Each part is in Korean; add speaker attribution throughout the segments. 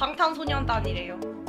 Speaker 1: 방탄소년단이래요.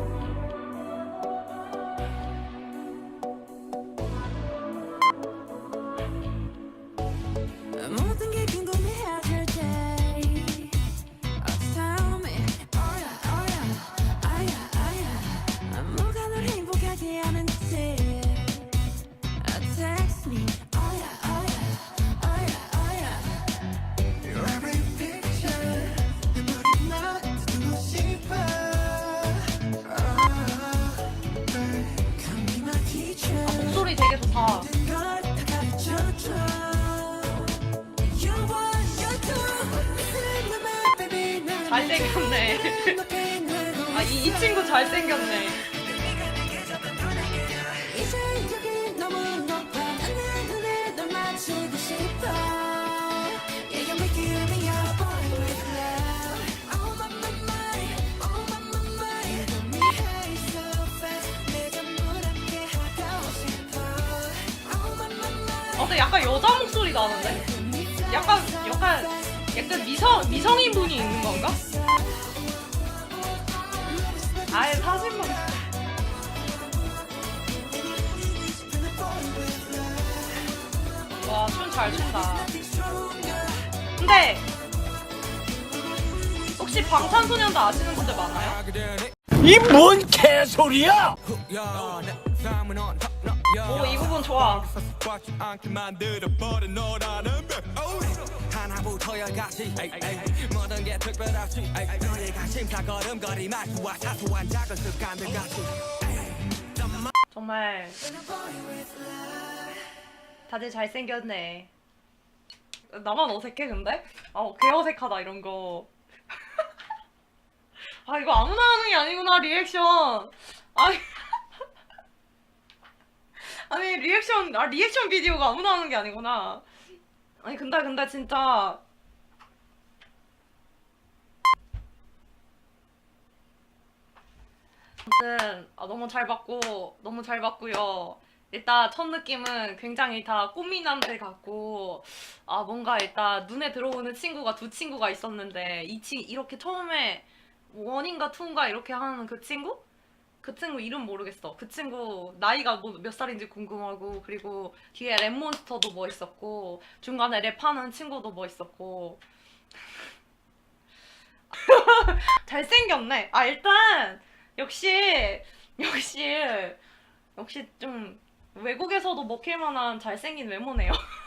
Speaker 2: 내
Speaker 3: 전부 함께 하고 싶어 Oh my my my
Speaker 1: 아, 근데 약간 여자 목소리 나는데? 약간, 약간, 약간 미성, 미성인 분이 있는 사진만. 와, 춤 잘 춘다. 근데, 혹시 방탄소년단 아시는 분들 많아요?
Speaker 4: 이 뭔 개소리야!
Speaker 1: 오, 이 부분 좋아.
Speaker 5: 열까지 모든 게 특별하지 너의 관심사 걸음걸이 말투와 사소한 작은 습관들까지
Speaker 1: 정말 다들 잘생겼네. 나만 어색해 근데? 아, 개 어색하다 이런 거. 아 이거 아무나 하는 게 아니구나 리액션. 아니 아니 리액션 아 리액션 비디오가 아무나 하는 게 아니구나. 아니 근데 근데 진짜 아무튼 아, 너무 잘 봤고 너무 잘 봤고요. 일단 첫 느낌은 굉장히 다 꽃미남들 같고 아 뭔가 일단 눈에 들어오는 친구가 두 친구가 있었는데 이 친 이렇게 처음에 원인가 투인가 이렇게 하는 그 친구? 그 친구 이름 모르겠어. 그 친구 나이가 뭐 몇 살인지 궁금하고 그리고 뒤에 랩몬스터도 뭐 있었고 중간에 랩하는 친구도 뭐 있었고 잘생겼네. 아 일단 역시 역시 역시 좀 외국에서도 먹힐 만한 잘생긴 외모네요.